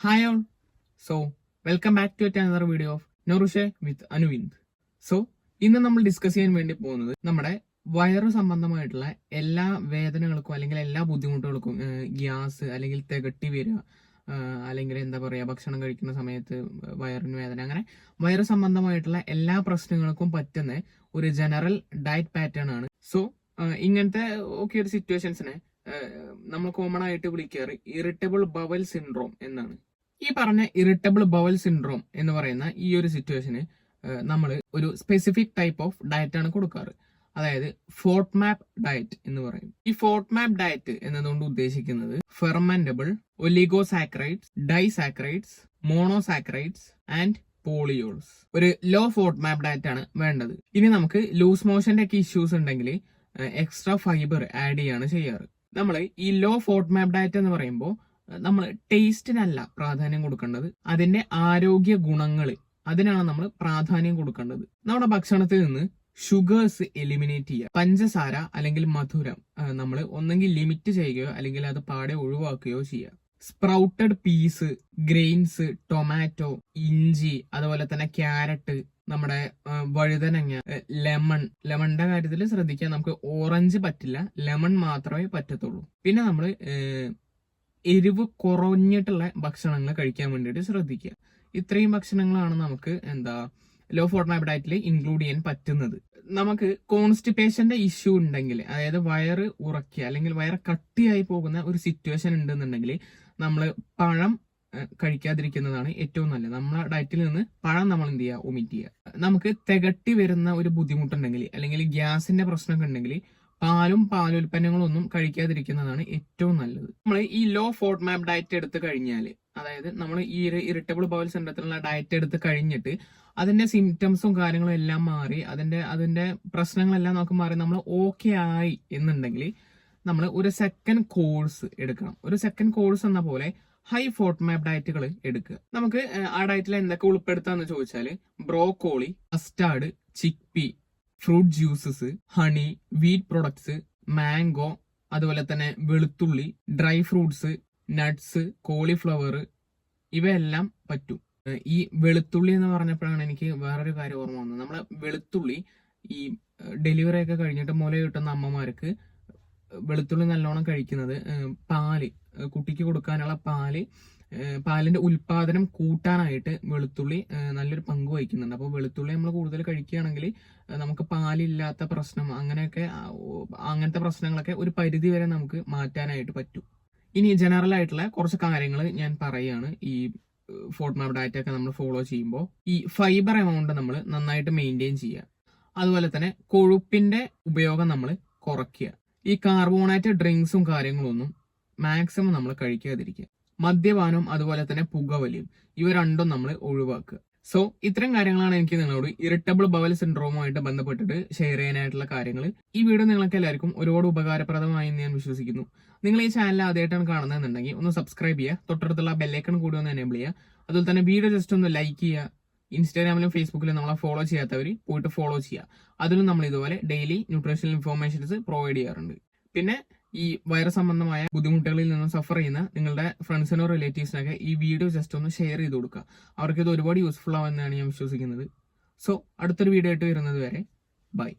Hi all so welcome back to another video of നൊറുഷെ with Anuvind so ഇന്ന് നമ്മൾ discuss ചെയ്യാൻ വേണ്ടി പോകുന്നത് നമ്മുടെ വയറ് സംബന്ധമായിട്ടുള്ള എല്ലാ വേദനകൾക്കും അല്ലെങ്കിൽ എല്ലാ ബുദ്ധിമുട്ടുകൾക്കും ഗ്യാസ് അല്ലെങ്കിൽ തികട്ടി വരിക അല്ലെങ്കിൽ എന്താ പറയുക ഭക്ഷണം കഴിക്കുന്ന സമയത്ത് വയറിന് വേദന അങ്ങനെ വയറ് സംബന്ധമായിട്ടുള്ള എല്ലാ പ്രശ്നങ്ങൾക്കും പറ്റുന്ന ഒരു ജനറൽ ഡയറ്റ് പാറ്റേൺ ആണ്. സോ ഇങ്ങനത്തെ ഒക്കെ ഒരു സിറ്റുവേഷൻസിനെ നമ്മൾ കോമൺ ആയിട്ട് വിളിക്കാറ് ഇറിറ്റബിൾ ബവൽ സിൻഡ്രോം എന്നാണ്. ഈ പറഞ്ഞ ഇറിറ്റബിൾ ബവൽ സിൻഡ്രോം എന്ന് പറയുന്ന ഈ ഒരു സിറ്റുവേഷന് നമ്മൾ ഒരു സ്പെസിഫിക് ടൈപ്പ് ഓഫ് ഡയറ്റ് ആണ് കൊടുക്കാറ്. അതായത് ഫോർട്ട് മാപ്പ് ഡയറ്റ് എന്ന് പറയും. ഈ ഫോർട്ട് മാപ്പ് ഡയറ്റ് എന്നതുകൊണ്ട് ഉദ്ദേശിക്കുന്നത് fermentable oligosaccharides disaccharides monosaccharides and polyols ഒരു ലോ ഫോർട്ട് മാപ്പ് ഡയറ്റ് ആണ് വേണ്ടത്. ഇനി നമുക്ക് ലൂസ് മോഷന്റെ ഒക്കെ ഇഷ്യൂസ് ഉണ്ടെങ്കിൽ എക്സ്ട്രാ ഫൈബർ ആഡ് ചെയ്യാണ് ചെയ്യാറ്. നമ്മൾ ഈ ലോ ഫോർട്ട് മാപ്പ് ഡയറ്റ് എന്ന് പറയുമ്പോൾ നമ്മൾ ടേസ്റ്റിനല്ല പ്രാധാന്യം കൊടുക്കേണ്ടത്. അതിന്റെ ആരോഗ്യ ഗുണങ്ങൾ അതിനാണ് നമ്മൾ പ്രാധാന്യം കൊടുക്കേണ്ടത്. നമ്മുടെ ഭക്ഷണത്തിൽ നിന്ന് ഷുഗേഴ്സ് എലിമിനേറ്റ് ചെയ്യുക. പഞ്ചസാര അല്ലെങ്കിൽ മധുരം നമ്മൾ ഒന്നെങ്കിൽ ലിമിറ്റ് ചെയ്യുകയോ അല്ലെങ്കിൽ അത് പാടെ ഒഴിവാക്കുകയോ ചെയ്യുക. സ്പ്രൗട്ടഡ് പീസ് ഗ്രെയിൻസ് ടൊമാറ്റോ ഇഞ്ചി അതുപോലെ തന്നെ ക്യാരറ്റ് നമ്മുടെ വഴുതനങ്ങ ലെമൺ ലെമണിന്റെ കാര്യത്തിൽ ശ്രദ്ധിക്കുക നമുക്ക് ഓറഞ്ച് പറ്റില്ല. ലെമൺ മാത്രമേ പറ്റത്തുള്ളൂ. പിന്നെ നമ്മൾ എരിവ് കുറഞ്ഞിട്ടുള്ള ഭക്ഷണങ്ങൾ കഴിക്കാൻ വേണ്ടിയിട്ട് ശ്രദ്ധിക്കുക. ഇത്രയും ഭക്ഷണങ്ങളാണ് നമുക്ക് എന്താ ലോ ഫോർമാബ് ഡയറ്റിൽ ഇൻക്ലൂഡ് ചെയ്യാൻ പറ്റുന്നത്. നമുക്ക് കോൺസ്റ്റിപ്പേഷന്റെ ഇഷ്യൂ ഉണ്ടെങ്കിൽ അതായത് വയറ് ഉറക്കുക അല്ലെങ്കിൽ വയറ് കട്ടിയായി പോകുന്ന ഒരു സിറ്റുവേഷൻ ഉണ്ടെന്നുണ്ടെങ്കിൽ നമ്മൾ പഴം കഴിക്കാതിരിക്കുന്നതാണ് ഏറ്റവും നല്ലത്. നമ്മളെ ഡയറ്റിൽ നിന്ന് പഴം നമ്മൾ എന്ത് ചെയ്യുക? ഒമിറ്റ് ചെയ്യുക. നമുക്ക് തികട്ടി വരുന്ന ഒരു ബുദ്ധിമുട്ടുണ്ടെങ്കിൽ അല്ലെങ്കിൽ ഗ്യാസിന്റെ പ്രശ്നമൊക്കെ ഉണ്ടെങ്കിൽ പാലും പാലുൽപ്പന്നങ്ങളും ഒന്നും കഴിക്കാതിരിക്കുന്നതാണ് ഏറ്റവും നല്ലത്. നമ്മൾ ഈ ലോ ഫോർട്ട് മാപ്പ് ഡയറ്റ് എടുത്ത് കഴിഞ്ഞാൽ അതായത് നമ്മൾ ഈ ഇറിറ്റബിൾ ബവൽ സെന്ററിലുള്ള ഡയറ്റ് എടുത്ത് കഴിഞ്ഞിട്ട് അതിന്റെ സിംറ്റംസും കാര്യങ്ങളും എല്ലാം മാറി അതിന്റെ അതിന്റെ പ്രശ്നങ്ങളെല്ലാം നമുക്ക് മാറി നമ്മൾ ഓക്കെ ആയി എന്നുണ്ടെങ്കിൽ നമ്മൾ ഒരു സെക്കൻഡ് കോഴ്സ് എടുക്കണം. ഒരു സെക്കൻഡ് കോഴ്സ് എന്ന പോലെ ഹൈ ഫോർട്ട് മാപ്പ് ഡയറ്റുകൾ എടുക്കുക. നമുക്ക് ആ ഡയറ്റിൽ എന്തൊക്കെ ഉൾപ്പെടുത്താന്ന് ചോദിച്ചാൽ broccoli custard chickpea fruit juices honey wheat products mango അതുപോലെ തന്നെ വെളുത്തുള്ളി ഡ്രൈ ഫ്രൂട്ട്സ് നട്ട്സ് കോളിഫ്ലവർ ഇവയെല്ലാം പറ്റും. ഈ വെളുത്തുള്ളി എന്ന് പറഞ്ഞപ്പോഴാണ് എനിക്ക് വേറൊരു കാര്യം ഓർമ്മ വന്നത്. നമ്മൾ വെളുത്തുള്ളി ഈ ഡെലിവറി ഒക്കെ കഴിഞ്ഞിട്ട് മുല കിട്ടുന്ന അമ്മമാർക്ക് വെളുത്തുള്ളി നല്ലോണം കഴിക്കുന്നത് പാൽ കുട്ടിക്ക് കൊടുക്കാനുള്ള പാൽ ഏഹ് പാലിന്റെ ഉൽപാദനം കൂട്ടാനായിട്ട് വെളുത്തുള്ളി നല്ലൊരു പങ്ക് വഹിക്കുന്നുണ്ട്. അപ്പോൾ വെളുത്തുള്ളി നമ്മൾ കൂടുതൽ കഴിക്കുകയാണെങ്കിൽ നമുക്ക് പാലില്ലാത്ത പ്രശ്നം അങ്ങനെയൊക്കെ അങ്ങനത്തെ പ്രശ്നങ്ങളൊക്കെ ഒരു പരിധി വരെ നമുക്ക് മാറ്റാനായിട്ട് പറ്റും. ഇനി ജനറൽ ആയിട്ടുള്ള കുറച്ച് കാര്യങ്ങൾ ഞാൻ പറയുകയാണ്. ഈ ഫോർട്ട് മാപ്പ് ഡയറ്റ് ഒക്കെ നമ്മൾ ഫോളോ ചെയ്യുമ്പോൾ ഈ ഫൈബർ എമൗണ്ട് നമ്മൾ നന്നായിട്ട് മെയിന്റെയിൻ ചെയ്യുക. അതുപോലെ തന്നെ കൊഴുപ്പിന്റെ ഉപയോഗം നമ്മൾ കുറയ്ക്കുക. ഈ കാർബോണേറ്റ് ഡ്രിങ്ക്സും കാര്യങ്ങളൊന്നും മാക്സിമം നമ്മൾ കഴിക്കാതിരിക്കുക. മദ്യപാനം അതുപോലെ തന്നെ പുകവലിയും. ഇവ രണ്ടും നമ്മൾ ഒഴിവാക്കുക. സോ ഇത്തരം കാര്യങ്ങളാണ് എനിക്ക് നിങ്ങളോട് ഇറിറ്റബിൾ ബവൽ സിൻഡ്രോമുമായിട്ട് ബന്ധപ്പെട്ടിട്ട് ഷെയർ ചെയ്യാനായിട്ടുള്ള കാര്യങ്ങൾ ഈ വീഡിയോ നിങ്ങൾക്ക് എല്ലാവർക്കും ഒരുപാട് ഉപകാരപ്രദമായി എന്ന് ഞാൻ വിശ്വസിക്കുന്നു. നിങ്ങൾ ഈ ചാനൽ ആദ്യമായിട്ടാണ് കാണുന്നതെന്നുണ്ടെങ്കിൽ ഒന്ന് സബ്സ്ക്രൈബ് ചെയ്യുക തൊട്ടടുത്തുള്ള ബെല്ലൈക്കൺ കൂടി ഒന്ന് എനേബിൾ ചെയ്യുക. അതുപോലെ തന്നെ വീഡിയോ ജസ്റ്റ് ഒന്ന് ലൈക്ക് ചെയ്യുക. ഇൻസ്റ്റാഗ്രാമിലും ഫേസ്ബുക്കിലും നമ്മളെ ഫോളോ ചെയ്യാത്തവർ പോയിട്ട് ഫോളോ ചെയ്യുക. അതിലും നമ്മൾ ഇതുപോലെ ഡെയിലി ന്യൂട്രീഷണൽ ഇൻഫോർമേഷൻസ് പ്രൊവൈഡ് ചെയ്യാറുണ്ട്. പിന്നെ ഈ വൈറസ് സംബന്ധമായ ബുദ്ധിമുട്ടുകളിൽ നിന്ന് സഫർ ചെയ്യുന്ന നിങ്ങളുടെ ഫ്രണ്ട്സിനോ റിലേറ്റീവ്സിനൊക്കെ ഈ വീഡിയോ ജസ്റ്റ് ഒന്ന് ഷെയർ ചെയ്ത് കൊടുക്കുക. അവർക്ക് ഇത് ഒരുപാട് യൂസ്ഫുൾ ആവുമെന്നാണ് ഞാൻ വിശ്വസിക്കുന്നത്. സോ അടുത്തൊരു വീഡിയോ ആയിട്ട് വരുന്നത് വരെ ബൈ